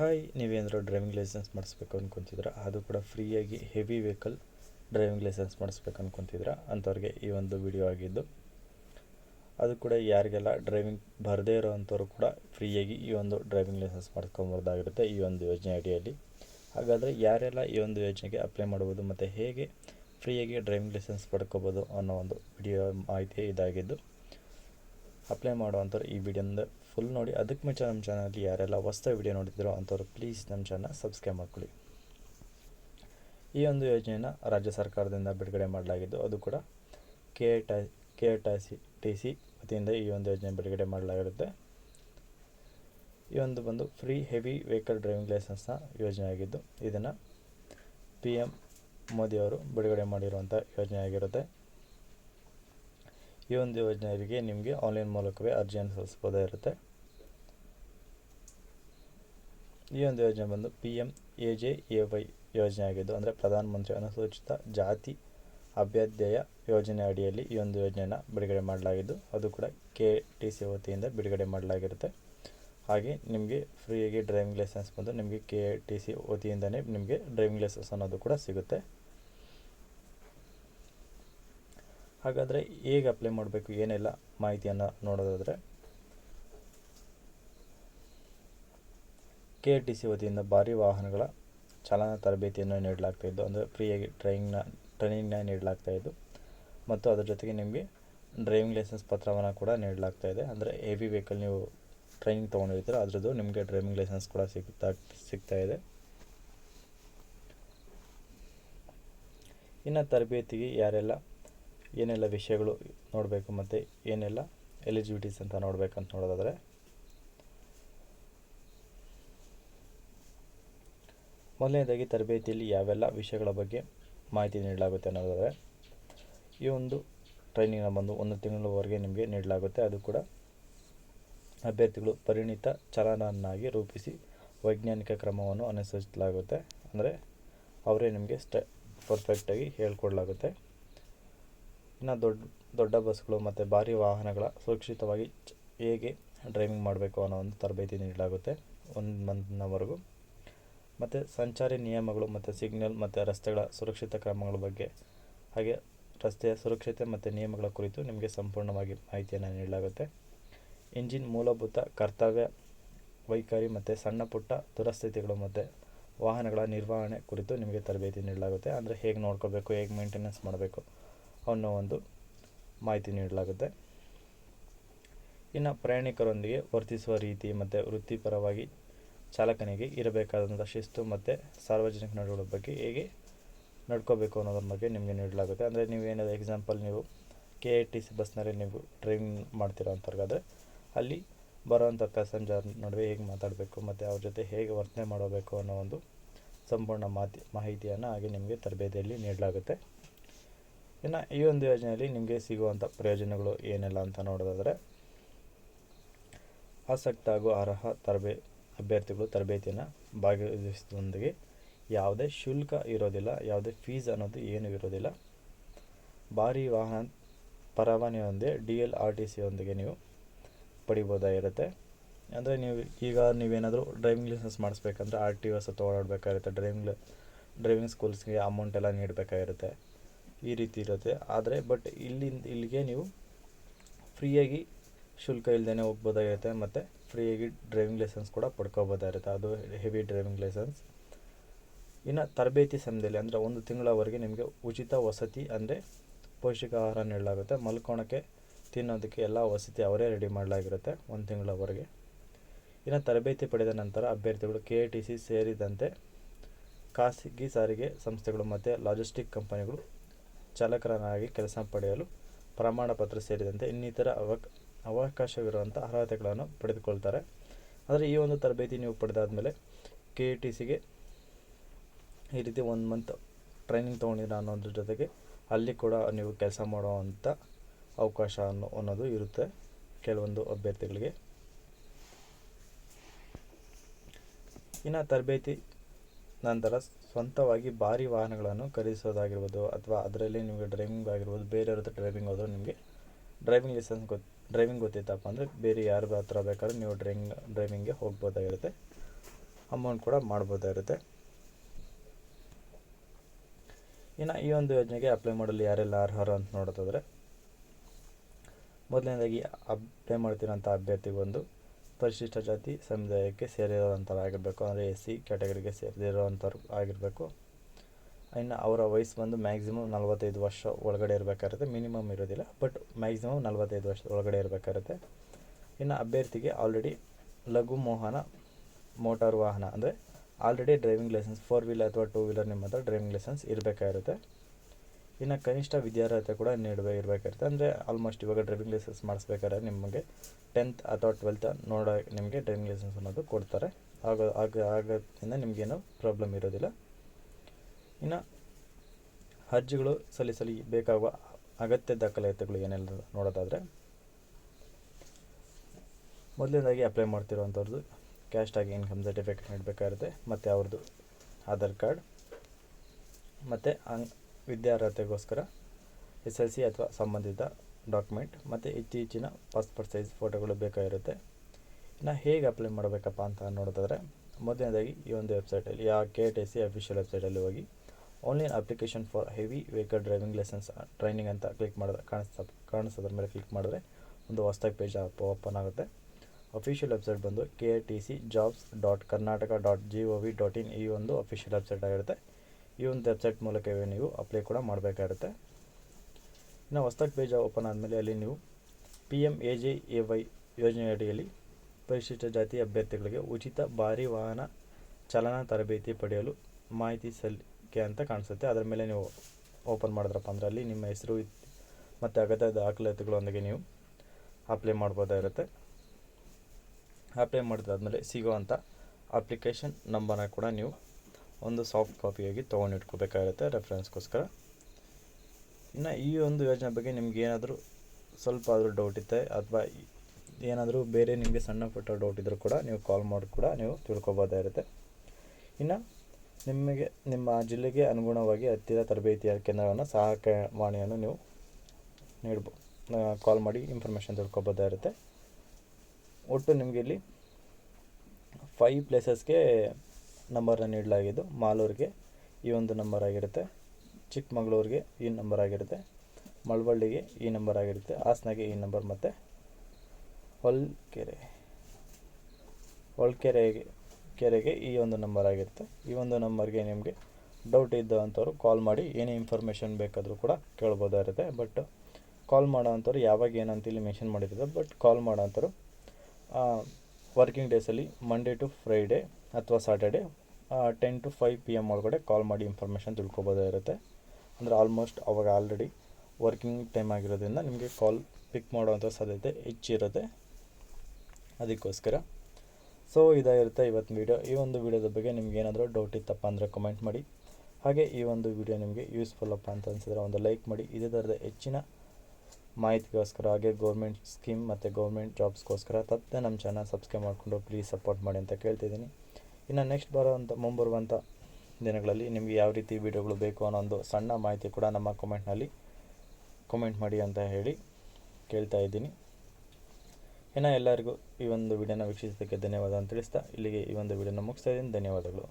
Hi, ನೀವೇನಾದರೂ driving licence ಮಾಡಿಸ್ಬೇಕು ಅಂದ್ಕೊತಿದ್ರ ಅದು ಕೂಡ ಫ್ರೀಯಾಗಿ ಹೆವಿ ವೆಹಿಕಲ್ ಡ್ರೈವಿಂಗ್ ಲೈಸೆನ್ಸ್ ಮಾಡಿಸ್ಬೇಕು ಅಂದ್ಕೊತಿದ್ರ ಅಂಥವ್ರಿಗೆ ಈ ಒಂದು ವಿಡಿಯೋ ಆಗಿದ್ದು. ಅದು ಕೂಡ ಯಾರಿಗೆಲ್ಲ ಡ್ರೈವಿಂಗ್ ಬರದೇ ಇರೋವಂಥವ್ರು ಕೂಡ ಫ್ರೀಯಾಗಿ ಈ ಒಂದು ಡ್ರೈವಿಂಗ್ ಲೈಸೆನ್ಸ್ ಮಾಡ್ಕೊಬೋದಾಗಿರುತ್ತೆ ಈ ಒಂದು ಯೋಜನೆ ಅಡಿಯಲ್ಲಿ. ಹಾಗಾದರೆ ಯಾರೆಲ್ಲ ಈ ಒಂದು ಯೋಜನೆಗೆ ಅಪ್ಲೈ ಮಾಡ್ಬೋದು ಮತ್ತು ಹೇಗೆ ಫ್ರೀಯಾಗಿ ಡ್ರೈವಿಂಗ್ ಲೈಸೆನ್ಸ್ ಪಡ್ಕೋಬೋದು ಅನ್ನೋ ಒಂದು ವಿಡಿಯೋ ಮಾಹಿತಿ ಇದಾಗಿದ್ದು. ಅಪ್ಲೈ ಮಾಡುವಂಥವ್ರು ಈ ವಿಡಿಯೋನ ಫುಲ್ ನೋಡಿ. ಅದಕ್ಕೆ ಮುಂಚೆ ನಮ್ಮ ಚಾನಲ್ಗೆ ಯಾರೆಲ್ಲ ಹೊಸ್ತಾಗಿ ವಿಡಿಯೋ ನೋಡ್ತಿದ್ರೋ ಅಂಥವ್ರು ಪ್ಲೀಸ್ ನಮ್ಮ ಚಾನಲ್ ಸಬ್ಸ್ಕ್ರೈಬ್ ಮಾಡ್ಕೊಳ್ಳಿ. ಈ ಒಂದು ಯೋಜನೆಯನ್ನು ರಾಜ್ಯ ಸರ್ಕಾರದಿಂದ ಬಿಡುಗಡೆ ಮಾಡಲಾಗಿದ್ದು, ಅದು ಕೂಡ ಕೆ ಟ K T C T C ವತಿಯಿಂದ ಈ ಒಂದು ಯೋಜನೆ ಬಿಡುಗಡೆ ಮಾಡಲಾಗಿರುತ್ತೆ. ಈ ಒಂದು ಬಂದು ಫ್ರೀ ಹೆವಿ ವೆಹಿಕಲ್ ಡ್ರೈವಿಂಗ್ ಲೈಸೆನ್ಸ್ನ ಯೋಜನೆ ಆಗಿದ್ದು, ಇದನ್ನು ಪಿ ಎಂ ಮೋದಿಯವರು ಬಿಡುಗಡೆ ಮಾಡಿರುವಂಥ ಯೋಜನೆ ಆಗಿರುತ್ತೆ. ಈ ಒಂದು ಯೋಜನೆಗೆ ನಿಮಗೆ ಆನ್ಲೈನ್ ಮೂಲಕವೇ ಅರ್ಜಿಯನ್ನು ಸಲ್ಲಿಸ್ಬೋದಾಗಿರುತ್ತೆ ಈ ಒಂದು ಯೋಜನೆ ಬಂದು P M A J A Y ಯೋಜನೆ ಆಗಿದ್ದು, ಅಂದರೆ ಪ್ರಧಾನಮಂತ್ರಿ ಅನುಸೂಚಿತ ಜಾತಿ ಅಭ್ಯರ್ಥಿಯ ಯೋಜನೆ ಅಡಿಯಲ್ಲಿ ಈ ಒಂದು ಯೋಜನೆಯನ್ನು ಬಿಡುಗಡೆ ಮಾಡಲಾಗಿದ್ದು, ಅದು ಕೂಡ ಕೆ ಟಿ ಸಿ ವತಿಯಿಂದ ಬಿಡುಗಡೆ ಮಾಡಲಾಗಿರುತ್ತೆ. ಹಾಗೆ ನಿಮಗೆ ಫ್ರೀಯಾಗಿ ಡ್ರೈವಿಂಗ್ ಲೈಸೆನ್ಸ್ ಬಂದು ನಿಮಗೆ ಕೆ ಟಿ ಸಿ ವತಿಯಿಂದನೇ ನಿಮಗೆ ಡ್ರೈವಿಂಗ್ ಲೈಸೆನ್ಸ್ ಅನ್ನೋದು ಕೂಡ ಸಿಗುತ್ತೆ. ಹಾಗಾದರೆ ಹೇಗೆ ಅಪ್ಲೈ ಮಾಡಬೇಕು, ಏನೆಲ್ಲ ಮಾಹಿತಿಯನ್ನು ನೋಡೋದಾದರೆ ಕೆ ಟಿ ಸಿ ವತಿಯಿಂದ ಭಾರಿ ವಾಹನಗಳ ಚಾಲನಾ ತರಬೇತಿಯನ್ನು ನೀಡಲಾಗ್ತಾಯಿದ್ದು ಅಂದರೆ ಫ್ರೀಯಾಗಿ ಟ್ರೈನಿಂಗ್ನ ಟ್ರೈನಿಂಗ್ನ ನೀಡಲಾಗ್ತಾಯಿದ್ದು ಮತ್ತು ಅದರ ಜೊತೆಗೆ ನಿಮಗೆ ಡ್ರೈವಿಂಗ್ ಲೈಸೆನ್ಸ್ ಪತ್ರವನ್ನು ಕೂಡ ನೀಡಲಾಗ್ತಾಯಿದೆ ಅಂದರೆ ಹೆವಿ ವೆಹಿಕಲ್ ನೀವು ಟ್ರೈನಿಂಗ್ ತೊಗೊಂಡಿರ್ತೀರ, ಅದರದ್ದು ನಿಮಗೆ ಡ್ರೈವಿಂಗ್ ಲೈಸೆನ್ಸ್ ಕೂಡ ಸಿಗ್ತಾ ಸಿಗ್ತಾ ಇದೆ. ಇನ್ನು ತರಬೇತಿಗೆ ಯಾರೆಲ್ಲ ಏನೆಲ್ಲ ವಿಷಯಗಳು ನೋಡಬೇಕು ಮತ್ತು ಏನೆಲ್ಲ ಎಲಿಜಿಬಿಲಿಟೀಸ್ ಅಂತ ನೋಡಬೇಕಂತ ನೋಡೋದಾದರೆ. ಮೊದಲನೇದಾಗಿ ತರಬೇತಿಯಲ್ಲಿ ಯಾವೆಲ್ಲ ವಿಷಯಗಳ ಬಗ್ಗೆ ಮಾಹಿತಿ ನೀಡಲಾಗುತ್ತೆ ಅನ್ನೋದಾದರೆ, ಈ ಒಂದು ಟ್ರೈನಿಂಗ್ನ ಬಂದು ಒಂದು ತಿಂಗಳವರೆಗೆ ನಿಮಗೆ ನೀಡಲಾಗುತ್ತೆ. ಅದು ಕೂಡ ಅಭ್ಯರ್ಥಿಗಳು ಪರಿಣಿತ ಚಲನನ್ನಾಗಿ ರೂಪಿಸಿ ವೈಜ್ಞಾನಿಕ ಕ್ರಮವನ್ನು ಅನುಸರಿಸಲಾಗುತ್ತೆ. ಅಂದರೆ ಅವರೇ ನಿಮಗೆ ಸ್ಟ ಪರ್ಫೆಕ್ಟಾಗಿ ಹೇಳ್ಕೊಡ್ಲಾಗುತ್ತೆ. ಇನ್ನು ದೊಡ್ಡ ದೊಡ್ಡ ಬಸ್ಗಳು ಮತ್ತು ಭಾರಿ ವಾಹನಗಳ ಸುರಕ್ಷಿತವಾಗಿ ಹೇಗೆ ಡ್ರೈವಿಂಗ್ ಮಾಡಬೇಕು ಅನ್ನೋ ಒಂದು ತರಬೇತಿ ನೀಡಲಾಗುತ್ತೆ ಒಂದು ಮಂತ್ನವರೆಗೂ. ಮತ್ತು ಸಂಚಾರಿ ನಿಯಮಗಳು ಮತ್ತು ಸಿಗ್ನಲ್ ಮತ್ತು ರಸ್ತೆಗಳ ಸುರಕ್ಷಿತ ಕ್ರಮಗಳ ಬಗ್ಗೆ ಹಾಗೆ ರಸ್ತೆಯ ಸುರಕ್ಷತೆ ಮತ್ತು ನಿಯಮಗಳ ಕುರಿತು ನಿಮಗೆ ಸಂಪೂರ್ಣವಾಗಿ ಮಾಹಿತಿಯನ್ನು ನೀಡಲಾಗುತ್ತೆ. ಇಂಜಿನ್ ಮೂಲಭೂತ ಕರ್ತವ್ಯ, ವೈಖರಿ ಮತ್ತು ಸಣ್ಣ ಪುಟ್ಟ ದುರಸ್ಥಿತಿಗಳು ಮತ್ತು ವಾಹನಗಳ ನಿರ್ವಹಣೆ ಕುರಿತು ನಿಮಗೆ ತರಬೇತಿ ನೀಡಲಾಗುತ್ತೆ. ಅಂದರೆ ಹೇಗೆ ನೋಡ್ಕೋಬೇಕು, ಹೇಗೆ ಮೇಂಟೆನೆನ್ಸ್ ಮಾಡಬೇಕು ಅನ್ನೋ ಒಂದು ಮಾಹಿತಿ ನೀಡಲಾಗುತ್ತೆ. ಇನ್ನು ಪ್ರಯಾಣಿಕರೊಂದಿಗೆ ವರ್ತಿಸುವ ರೀತಿ ಮತ್ತು ವೃತ್ತಿಪರವಾಗಿ ಚಾಲಕನಿಗೆ ಇರಬೇಕಾದಂಥ ಶಿಸ್ತು ಮತ್ತು ಸಾರ್ವಜನಿಕ ನಡುಗಳ ಬಗ್ಗೆ ಹೇಗೆ ನಡ್ಕೋಬೇಕು ಅನ್ನೋದ್ರ ಬಗ್ಗೆ ನಿಮಗೆ ನೀಡಲಾಗುತ್ತೆ. ಅಂದರೆ ನೀವು ಏನಾದರೂ ಎಕ್ಸಾಂಪಲ್ ನೀವು ಕೆ ಎ ಟಿ ಸಿ ಬಸ್ನಲ್ಲಿ ನೀವು ಡ್ರೈವಿಂಗ್ ಮಾಡ್ತಿರೋ ಅಂತರ್ಗಾದರೆ ಅಲ್ಲಿ ಬರೋವಂಥ ಪ್ಯಾಸೆಂಜರ್ ನಡುವೆ ಹೇಗೆ ಮಾತಾಡಬೇಕು ಮತ್ತು ಅವ್ರ ಜೊತೆ ಹೇಗೆ ವರ್ತನೆ ಮಾಡಬೇಕು ಅನ್ನೋ ಒಂದು ಸಂಪೂರ್ಣ ಮಾತಿ, ಮಾಹಿತಿಯನ್ನು ಹಾಗೆ ನಿಮಗೆ ತರಬೇತಿಯಲ್ಲಿ ನೀಡಲಾಗುತ್ತೆ. ಇನ್ನು ಈ ಒಂದು ಯೋಜನೆಯಲ್ಲಿ ನಿಮಗೆ ಸಿಗುವಂಥ ಪ್ರಯೋಜನಗಳು ಏನೆಲ್ಲ ಅಂತ ನೋಡೋದಾದರೆ, ಆಸಕ್ತ ಹಾಗೂ ಅರ್ಹ ತರಬೇ, ಅಭ್ಯರ್ಥಿಗಳು ತರಬೇತಿಯನ್ನು ಭಾಗವಹಿಸುವುದರೊಂದಿಗೆ ಯಾವುದೇ ಶುಲ್ಕ ಇರೋದಿಲ್ಲ, ಯಾವುದೇ ಫೀಸ್ ಅನ್ನೋದು ಏನೂ ಇರೋದಿಲ್ಲ. ಭಾರಿ ವಾಹನ ಪರವಾನಿಯೊಂದಿಗೆ ಡಿ ಎಲ್ ಆರ್ ಟಿ ಸಿಯೊಂದಿಗೆ ನೀವು ಪಡಿಬೋದಾಗಿರುತ್ತೆ ಅಂದರೆ ನೀವು ಈಗ ನೀವೇನಾದರೂ ಡ್ರೈವಿಂಗ್ ಲೈಸೆನ್ಸ್ ಮಾಡಿಸ್ಬೇಕಂದ್ರೆ ಆರ್ ಟಿ ಒ ಸತ್ತು ಓಡಾಡಬೇಕಾಗಿರುತ್ತೆ ಡ್ರೈವಿಂಗ್ ಡ್ರೈವಿಂಗ್ ಸ್ಕೂಲ್ಸ್ಗೆ ಅಮೌಂಟ್ ಎಲ್ಲ ನೀಡಬೇಕಾಗಿರುತ್ತೆ. ಈ ರೀತಿ ಇರುತ್ತೆ. ಆದರೆ ಬಟ್ ಇಲ್ಲಿಂದ ಇಲ್ಲಿಗೆ ನೀವು ಫ್ರೀಯಾಗಿ ಶುಲ್ಕ ಇಲ್ಲದೇ ಹೋಗ್ಬೋದಾಗಿರುತ್ತೆ ಮತ್ತು ಫ್ರೀಯಾಗಿ ಡ್ರೈವಿಂಗ್ ಲೈಸೆನ್ಸ್ ಕೂಡ ಪಡ್ಕೋಬೋದಾಗಿರುತ್ತೆ. ಅದು ಹೆವಿ ಡ್ರೈವಿಂಗ್ ಲೈಸೆನ್ಸ್ ಇನ್ನು ತರಬೇತಿ ಸಮಯದಲ್ಲಿ ಅಂದರೆ ಒಂದು ತಿಂಗಳವರೆಗೆ ನಿಮಗೆ ಉಚಿತ ವಸತಿ ಅಂದರೆ ಪೌಷ್ಟಿಕ ಆಹಾರ ನೀಡಲಾಗುತ್ತೆ ಮಲ್ಕೊಳಕ್ಕೆ, ತಿನ್ನೋದಕ್ಕೆ ಎಲ್ಲ ವಸತಿ ಅವರೇ ರೆಡಿ ಮಾಡಲಾಗಿರುತ್ತೆ ಒಂದು ತಿಂಗಳವರೆಗೆ. ಇನ್ನು ತರಬೇತಿ ಪಡೆದ ನಂತರ ಅಭ್ಯರ್ಥಿಗಳು ಕೆ ಟಿ ಸಿ ಸೇರಿದಂತೆ ಖಾಸಗಿ ಸಾರಿಗೆ ಸಂಸ್ಥೆಗಳು ಮತ್ತು ಲಾಜಿಸ್ಟಿಕ್ ಕಂಪನಿಗಳು ಚಾಲಕರನ್ನಾಗಿ ಕೆಲಸ ಪಡೆಯಲು ಪ್ರಮಾಣ ಪತ್ರ ಸೇರಿದಂತೆ ಇನ್ನಿತರ ಅವಕ್, ಅವಕಾಶವಿರುವಂಥ ಅರ್ಹತೆಗಳನ್ನು ಪಡೆದುಕೊಳ್ತಾರೆ. ಆದರೆ ಈ ಒಂದು ತರಬೇತಿ ನೀವು ಪಡೆದಾದಮೇಲೆ ಕೆ ಎ ಟಿ ಸಿಗೆ ಈ ರೀತಿ ಒಂದು ಮಂತ್ ಟ್ರೈನಿಂಗ್ ತೊಗೊಂಡಿರ ಅನ್ನೋದ್ರ ಜೊತೆಗೆ ಅಲ್ಲಿ ಕೂಡ ನೀವು ಕೆಲಸ ಮಾಡುವಂಥ ಅವಕಾಶ ಅನ್ನೋ, ಅನ್ನೋದು ಇರುತ್ತೆ ಕೆಲವೊಂದು ಅಭ್ಯರ್ಥಿಗಳಿಗೆ. ಇನ್ನು ತರಬೇತಿ ನಂತರ ಸ್ವಂತವಾಗಿ ಭಾರಿ ವಾಹನಗಳನ್ನು ಖರೀದಿಸೋದಾಗಿರ್ಬೋದು ಅಥವಾ ಅದರಲ್ಲಿ ನಿಮಗೆ ಡ್ರೈವಿಂಗ್ ಆಗಿರ್ಬೋದು ಬೇರೆಯವ್ರ ಹತ್ರ ಡ್ರೈವಿಂಗ್ ಹೋದರೂ ನಿಮಗೆ ಡ್ರೈವಿಂಗ್ ಲೈಸೆನ್ಸ್ ಗೊತ್ತು ಡ್ರೈವಿಂಗ್ ಗೊತ್ತಿತ್ತಪ್ಪ ಅಂದರೆ ಬೇರೆ ಯಾರ ಹತ್ರ ಬೇಕಾದ್ರೂ ನೀವು ಡ್ರೈವಿಂಗ್ ಡ್ರೈವಿಂಗ್ಗೆ ಹೋಗ್ಬೋದಾಗಿರುತ್ತೆ. ಅಮೌಂಟ್ ಕೂಡ ಮಾಡ್ಬೋದಾಗಿರುತ್ತೆ. ಇನ್ನು ಈ ಒಂದು ಯೋಜನೆಗೆ ಅಪ್ಲೈ ಮಾಡಲು ಯಾರೆಲ್ಲ ಅರ್ಹರು ಅಂತ ನೋಡೋದಾದರೆ, ಮೊದಲನೇದಾಗಿ ಅಪ್ಲೈ ಮಾಡ್ತಿರೋಂಥ ಅಭ್ಯರ್ಥಿ ಒಂದು ಪರಿಶಿಷ್ಟ ಜಾತಿ ಸಮುದಾಯಕ್ಕೆ ಸೇರಿರೋವಂಥವ್ರು ಆಗಿರಬೇಕು ಅಂದರೆ ಎಸ್ ಸಿ ಕ್ಯಾಟಗರಿಗೆ ಸೇರಿರೋವಂಥವ್ರು ಆಗಿರಬೇಕು. ಇನ್ನು ಅವರ ವಯಸ್ಸು ಬಂದು ಮ್ಯಾಕ್ಸಿಮಮ್ ನಲವತ್ತೈದು ವರ್ಷ ಒಳಗಡೆ ಇರಬೇಕಾಗುತ್ತೆ. ಮಿನಿಮಮ್ ಇರೋದಿಲ್ಲ ಬಟ್ ಮ್ಯಾಕ್ಸಿಮಮ್ ನಲವತ್ತೈದು ವರ್ಷ ಒಳಗಡೆ ಇರಬೇಕಾಗುತ್ತೆ. ಇನ್ನು ಅಭ್ಯರ್ಥಿಗೆ ಆಲ್ರೆಡಿ ಲಘು ಮೋಹನ ಮೋಟಾರ್ ವಾಹನ, ಅಂದರೆ already driving licence four wheeler ಅಥವಾ ಟೂ ವೀಲರ್ ನಿಮ್ಮ ಹತ್ರ ಡ್ರೈವಿಂಗ್ ಲೈಸೆನ್ಸ್ ಇರಬೇಕಾಗಿರುತ್ತೆ ಇನ್ನು ಕನಿಷ್ಠ ವಿದ್ಯಾರ್ಹತೆ ಕೂಡ ನೀಡುವ ಇರಬೇಕಾಗಿರುತ್ತೆ. ಅಂದರೆ ಆಲ್ಮೋಸ್ಟ್ ಇವಾಗ ಡ್ರೈವಿಂಗ್ ಲೈಸೆನ್ಸ್ ಮಾಡಿಸ್ಬೇಕಾದ್ರೆ ನಿಮಗೆ ಟೆಂತ್ ಅಥವಾ ಟ್ವೆಲ್ತ್ ನೋಡೋ ನಿಮಗೆ ಡ್ರೈವಿಂಗ್ ಲೈಸೆನ್ಸ್ ಅನ್ನೋದು ಕೊಡ್ತಾರೆ. ಆಗ ಆಗ ಆಗೋದ್ರಿಂದ ನಿಮಗೇನು ಪ್ರಾಬ್ಲಮ್ ಇರೋದಿಲ್ಲ. ಇನ್ನು ಅರ್ಜಿಗಳು ಸಲ್ಲಿಸಲು ಬೇಕಾಗುವ ಅಗತ್ಯ ದಾಖಲಾತಿಗಳು ಏನೆಲ್ಲ ನೋಡೋದಾದರೆ ಮೊದಲನೇದಾಗಿ ಅಪ್ಲೈ ಮಾಡ್ತಿರುವಂಥವ್ರದ್ದು ಕ್ಯಾಶ್ಟಾಗಿ ಇನ್ಕಮ್ ಸರ್ಟಿಫಿಕೇಟ್ ನೀಡಬೇಕಾಗಿರುತ್ತೆ. ಮತ್ತು ಅವ್ರದ್ದು ಆಧಾರ್ ಕಾರ್ಡ್ ಮತ್ತು ಅಂಗ್ ವಿದ್ಯಾರ್ಹತೆಗೋಸ್ಕರ ಎಸ್ ಎಲ್ ಸಿ ಅಥವಾ ಸಂಬಂಧಿತ ಡಾಕ್ಯುಮೆಂಟ್ ಮತ್ತು ಇತ್ತೀಚಿನ ಪಾಸ್ಪೋರ್ಟ್ ಸೈಜ್ ಫೋಟೋಗಳು ಬೇಕಾಗಿರುತ್ತೆ. ಇನ್ನು ಹೇಗೆ ಅಪ್ಲೈ ಮಾಡಬೇಕಪ್ಪ ಅಂತ ನೋಡೋದಾದರೆ, ಮೊದಲನೇದಾಗಿ ಈ ಒಂದು ವೆಬ್ಸೈಟಲ್ಲಿ ಯಾ ಕೆ ಟಿ ಸಿ ಅಫಿಷಿಯಲ್ ವೆಬ್ಸೈಟಲ್ಲಿ ಹೋಗಿ online application for heavy vehicle driving licence training ಅಂತ ಕ್ಲಿಕ್ ಮಾಡಿದ್ರೆ ಕಾಣಿಸ್ತಾ, ಕಾಣಿಸೋದ್ರ ಮೇಲೆ ಕ್ಲಿಕ್ ಮಾಡಿದ್ರೆ ಒಂದು ಹೊಸ್ದಾಗಿ ಪೇಜ್ ಓಪನ್ ಆಗುತ್ತೆ. ಅಫಿಷಿಯಲ್ ವೆಬ್ಸೈಟ್ ಬಂದು K T C jobs dot Karnataka dot G O V dot in ಈ ಒಂದು ಅಫಿಷಿಯಲ್ ವೆಬ್ಸೈಟ್ ಆಗಿರುತ್ತೆ. ಈ ಒಂದು ವೆಬ್ಸೈಟ್ ಮೂಲಕವೇ ನೀವು ಅಪ್ಲೈ ಕೂಡ ಮಾಡಬೇಕಾಗುತ್ತೆ. ಇನ್ನು ಹೊಸ್ದಾಗಿ ಪೇಜ್ ಓಪನ್ ಆದಮೇಲೆ ಅಲ್ಲಿ ನೀವು P M A J A Y ಯೋಜನೆಯಡಿಯಲ್ಲಿ ಪರಿಶಿಷ್ಟ ಜಾತಿ ಅಭ್ಯರ್ಥಿಗಳಿಗೆ ಉಚಿತ ಭಾರಿ ವಾಹನ ಚಾಲನಾ ತರಬೇತಿ ಪಡೆಯಲು ಮಾಹಿತಿ ಸಲ್ಲಿಕೆ ಅಂತ ಕಾಣಿಸುತ್ತೆ. ಅದರ ಮೇಲೆ ನೀವು ಓಪನ್ ಮಾಡಿದ್ರಪ್ಪ ಅಂದರೆ ಅಲ್ಲಿ ನಿಮ್ಮ ಹೆಸರು ಮತ್ತು ಅಗತ್ಯ ದಾಖಲಾತಿಗಳೊಂದಿಗೆ ನೀವು ಅಪ್ಲೈ ಮಾಡ್ಬೋದಾಗಿರುತ್ತೆ. ಅಪ್ಲೈ ಮಾಡಿದಾದ್ಮೇಲೆ ಸಿಗೋವಂಥ ಅಪ್ಲಿಕೇಶನ್ ನಂಬರ್ನ ಕೂಡ ನೀವು ಒಂದು ಸಾಫ್ಟ್ ಕಾಪಿಯಾಗಿ ತೊಗೊಂಡು ಇಟ್ಕೋಬೇಕಾಗುತ್ತೆ ರೆಫರೆನ್ಸ್ಗೋಸ್ಕರ ಇನ್ನು ಈ ಒಂದು ಯೋಜನೆ ಬಗ್ಗೆ ನಿಮ್ಗೆ ಏನಾದರೂ ಸ್ವಲ್ಪ ಆದರೂ ಡೌಟ್ ಇತ್ತೆ, ಅಥವಾ ಏನಾದರೂ ಬೇರೆ ನಿಮಗೆ ಸಣ್ಣ ಪುಟ್ಟ ಡೌಟ್ ಇದ್ದರೂ ಕೂಡ ನೀವು ಕಾಲ್ ಮಾಡಿ ಕೂಡ ನೀವು ತಿಳ್ಕೊಬೋದಾಗಿರುತ್ತೆ ಇನ್ನು ನಿಮಗೆ, ನಿಮ್ಮ ಜಿಲ್ಲೆಗೆ ಅನುಗುಣವಾಗಿ ಹತ್ತಿರ ತರಬೇತಿಯ ಕೇಂದ್ರವನ್ನು ಸಹಾಯವಾಣಿಯನ್ನು ನೀವು ನೀಡ್ಬೋ ಕಾಲ್ ಮಾಡಿ ಇನ್ಫಾರ್ಮೇಷನ್ ತಿಳ್ಕೊಬೋದಾಗಿರುತ್ತೆ ಒಟ್ಟು ನಿಮಗೆ ಇಲ್ಲಿ ಫೈವ್ ಪ್ಲೇಸಸ್ಗೆ ನಂಬರ್ನ ನೀಡಲಾಗಿದ್ದು ಮಾಲೂರಿಗೆ ಈ ಒಂದು ನಂಬರ್ ಆಗಿರುತ್ತೆ. ಚಿಕ್ಕಮಗಳೂರಿಗೆ ಈ ನಂಬರ್ ಆಗಿರುತ್ತೆ. ಮಳವಳ್ಳಿಗೆ ಈ ನಂಬರ್ ಆಗಿರುತ್ತೆ. ಹಾಸನಗೆ ಈ ನಂಬರ್ ಮತ್ತು ಹೊಲ್ಕೆರೆ. ಹೊಲ್ಕೆರೆಗೆ ಕೆರೆಗೆ ಈ ಒಂದು ನಂಬರ್ ಆಗಿರುತ್ತೆ. ಈ ಒಂದು ನಂಬರ್ಗೆ ನಿಮಗೆ ಡೌಟ್ ಇದ್ದವಂಥವ್ರು ಕಾಲ್ ಮಾಡಿ ಏನೇ ಇನ್ಫಾರ್ಮೇಷನ್ ಬೇಕಾದರೂ ಕೂಡ ಕೇಳ್ಬೋದಾಗಿರುತ್ತೆ ಬಟ್ ಕಾಲ್ ಮಾಡೋ ಅಂಥವ್ರು ಯಾವಾಗ ಏನಂತ ಇಲ್ಲಿ ಮೆನ್ಷನ್ ಮಾಡಿದ್ದಾರೆ ಬಟ್ ಕಾಲ್ ಮಾಡೋ ಅಂಥವ್ರು ವರ್ಕಿಂಗ್ ಡೇಸಲ್ಲಿ ಮಂಡೇ ಟು ಫ್ರೈಡೇ ಅಥವಾ Saturday ten to five P M ಒಳಗಡೆ ಕಾಲ್ ಮಾಡಿ ಇನ್ಫಾರ್ಮೇಷನ್ ತಿಳ್ಕೊಬೋದಾಗಿರುತ್ತೆ ಅಂದರೆ ಆಲ್ಮೋಸ್ಟ್ ಅವಾಗ ಆಲ್ರೆಡಿ ವರ್ಕಿಂಗ್ ಟೈಮ್ ಆಗಿರೋದ್ರಿಂದ ನಿಮಗೆ ಕಾಲ್ ಪಿಕ್ ಮಾಡುವಂಥ ಸಾಧ್ಯತೆ ಹೆಚ್ಚಿರುತ್ತೆ ಅದಕ್ಕೋಸ್ಕರ. ಸೊ ಇದಾಗಿರುತ್ತೆ ಇವತ್ತಿನ ವೀಡಿಯೋ ಈ ಒಂದು ವೀಡಿಯೋದ ಬಗ್ಗೆ ನಿಮ್ಗೆ ಏನಾದರೂ ಡೌಟ್ ಇತ್ತಪ್ಪ ಅಂದರೆ ಕಮೆಂಟ್ ಮಾಡಿ. ಹಾಗೆ ಈ ಒಂದು ವಿಡಿಯೋ ನಿಮಗೆ ಯೂಸ್ಫುಲ್ ಅಪ್ಪ ಅಂತ ಅನಿಸಿದ್ರೆ ಒಂದು ಲೈಕ್ ಮಾಡಿ. ಇದೇ ಥರದ ಹೆಚ್ಚಿನ ಮಾಹಿತಿಗೋಸ್ಕರ ಹಾಗೆ ಗೌರ್ಮೆಂಟ್ ಸ್ಕೀಮ್ ಮತ್ತು ಗೌರ್ಮೆಂಟ್ ಜಾಬ್ಸ್ಗೋಸ್ಕರ ತಪ್ಪದೆ ನಮ್ಮ ಚಾನಲ್ ಸಬ್ಸ್ಕ್ರೈಬ್ ಮಾಡಿಕೊಂಡು ಪ್ಲೀಸ್ ಸಪೋರ್ಟ್ ಮಾಡಿ ಅಂತ ಕೇಳ್ತಿದ್ದೀನಿ ಇನ್ನು ನೆಕ್ಸ್ಟ್ ಬರೋವಂಥ ಮುಂಬರುವಂಥ ದಿನಗಳಲ್ಲಿ ನಿಮಗೆ ಯಾವ ರೀತಿ ವೀಡಿಯೋಗಳು ಬೇಕು ಅನ್ನೋ ಒಂದು ಸಣ್ಣ ಮಾಹಿತಿ ಕೂಡ ನಮ್ಮ ಕಮೆಂಟ್ನಲ್ಲಿ ಕಮೆಂಟ್ ಮಾಡಿ ಅಂತ ಹೇಳಿ ಕೇಳ್ತಾ ಇದ್ದೀನಿ. ಇನ್ನು ಎಲ್ಲರಿಗೂ ಈ ಒಂದು ವಿಡಿಯೋನ ವೀಕ್ಷಿಸೋದಕ್ಕೆ ಧನ್ಯವಾದ ಅಂತ ತಿಳಿಸ್ತಾ ಇಲ್ಲಿಗೆ ಈ ಒಂದು ವಿಡಿಯೋನ ಮುಗಿಸ್ತಾ ಇದ್ದೀನಿ. ಧನ್ಯವಾದಗಳು.